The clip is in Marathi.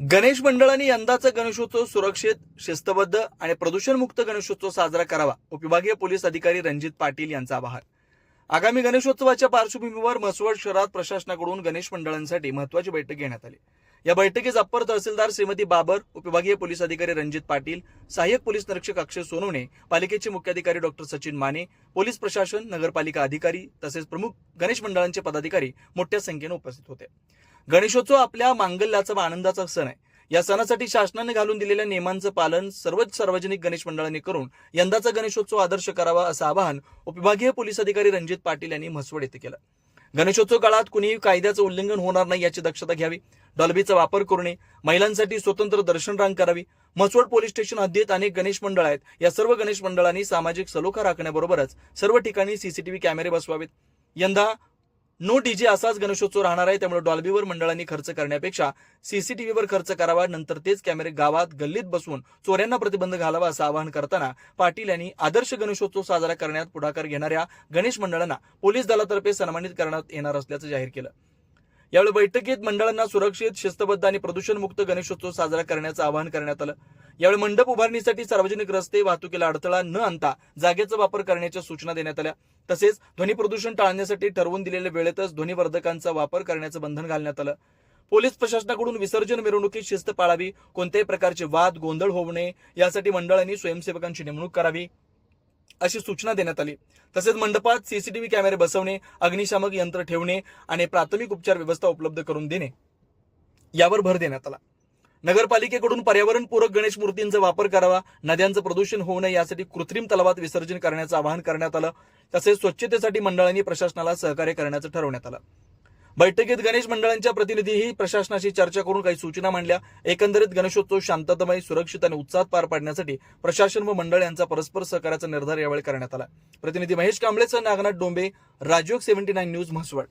गणेश मंडळांनी यंदाचा गणेशोत्सव सुरक्षित शिस्तबद्ध आणि प्रदूषणमुक्त गणेशोत्सव साजरा करावा उपविभागीय पोलीस अधिकारी रणजित पाटील यांचा आवाहन आगामी गणेशोत्सवाच्या पार्श्वभूमीवर म्हसवड शहरात प्रशासनाकडून गणेश मंडळांसाठी महत्वाची बैठक घेण्यात आली. या बैठकीस अप्पर तहसीलदार श्रीमती बाबर उपविभागीय पोलीस अधिकारी रणजित पाटील सहाय्यक पोलीस निरीक्षक अक्षय सोनवणे पालिकेचे मुख्याधिकारी डॉक्टर सचिन माने पोलीस प्रशासन नगरपालिका अधिकारी तसेच प्रमुख गणेश मंडळांचे पदाधिकारी मोठ्या संख्येने उपस्थित होते. गणेशोत्सव आपल्या मांगल्याचा व आनंदाचा सण आहे. या सणासाठी शासनाने घालून दिलेल्या नियमांचं पालन सर्वच सार्वजनिक गणेश मंडळांनी करून यंदाचा गणेशोत्सव आदर्श करावा असं आवाहन उपविभागीय पोलीस अधिकारी रणजित पाटील यांनी म्हसवड येथे केलं. गणेशोत्सव काळात कुणीही कायद्याचं उल्लंघन होणार नाही याची दक्षता घ्यावी. डॉल्बीचा वापर करणे महिलांसाठी स्वतंत्र दर्शन रांग करावी. म्हसवड पोलीस स्टेशन हद्दीत अनेक गणेश मंडळ आहेत. या सर्व गणेश मंडळांनी सामाजिक सलोखा राखण्याबरोबरच सर्व ठिकाणी सीसीटीव्ही कॅमेरे बसवावेत. यंदा नो डीजे असाच गणेशोत्सव राहणार आहे. त्यामुळे डॉल्बीवर मंडळांनी खर्च करण्यापेक्षा सीसीटीव्हीवर खर्च करावा. नंतर तेच कॅमेरे गावात गल्लीत बसवून चोऱ्यांना प्रतिबंध घालावा असं आवाहन करताना पाटील यांनी आदर्श गणेशोत्सव साजरा करण्यात पुढाकार घेणाऱ्या गणेश मंडळांना पोलीस दलातर्फे सन्मानित करण्यात येणार असल्याचं जाहीर केलं. यावेळी बैठकीत मंडळांना सुरक्षित शिस्तबद्ध आणि प्रदूषणमुक्त गणेशोत्सव साजरा करण्याचं आवाहन करण्यात आलं. यावेळी मंडप उभारणीसाठी सार्वजनिक रस्ते वाहतुकीला अडथळा न आणता जागेचा वापर करण्याच्या सूचना देण्यात आल्या. तसेच ध्वनी प्रदूषण टाळण्यासाठी ठरवून दिलेल्या वेळेतच ध्वनीवर्धकांचा वापर करण्याचं बंधन घालण्यात आलं. पोलीस प्रशासनाकडून विसर्जन मिरवणुकीत शिस्त पाळावी कोणत्याही प्रकारचे वाद गोंधळ होऊ नये यासाठी मंडळांनी स्वयंसेवकांची नेमणूक करावी अशी सूचना देण्यात आली. तसेच मंडपात सीसीटीव्ही कॅमेरे बसवणे अग्निशामक यंत्र ठेवणे आणि प्राथमिक उपचार व्यवस्था उपलब्ध करून देणे यावर भर देण्यात आला. नगरपालिकेकडून पर्यावरणपूरक गणेश मूर्तींचा वापर करावा नद्यांचं प्रदूषण होऊ नये यासाठी कृत्रिम तलावात विसर्जन करण्याचं आवाहन करण्यात आलं. तसेच स्वच्छतेसाठी मंडळांनी प्रशासनाला सहकार्य करण्याचं ठरवण्यात आलं. बैठकीत गणेश मंडळांच्या प्रतिनिधीही प्रशासनाशी चर्चा करून काही सूचना मांडल्या. एकंदरीत गणेशोत्सव शांततामय सुरक्षित आणि उत्साहात पार पाडण्यासाठी प्रशासन व मंडळ यांचा परस्पर सहकार्याचा निर्धार यावेळी करण्यात आला. प्रतिनिधी Mahesh कांबळेसह Nagnath Dombe Rajyog seventy nine news Mhaswad.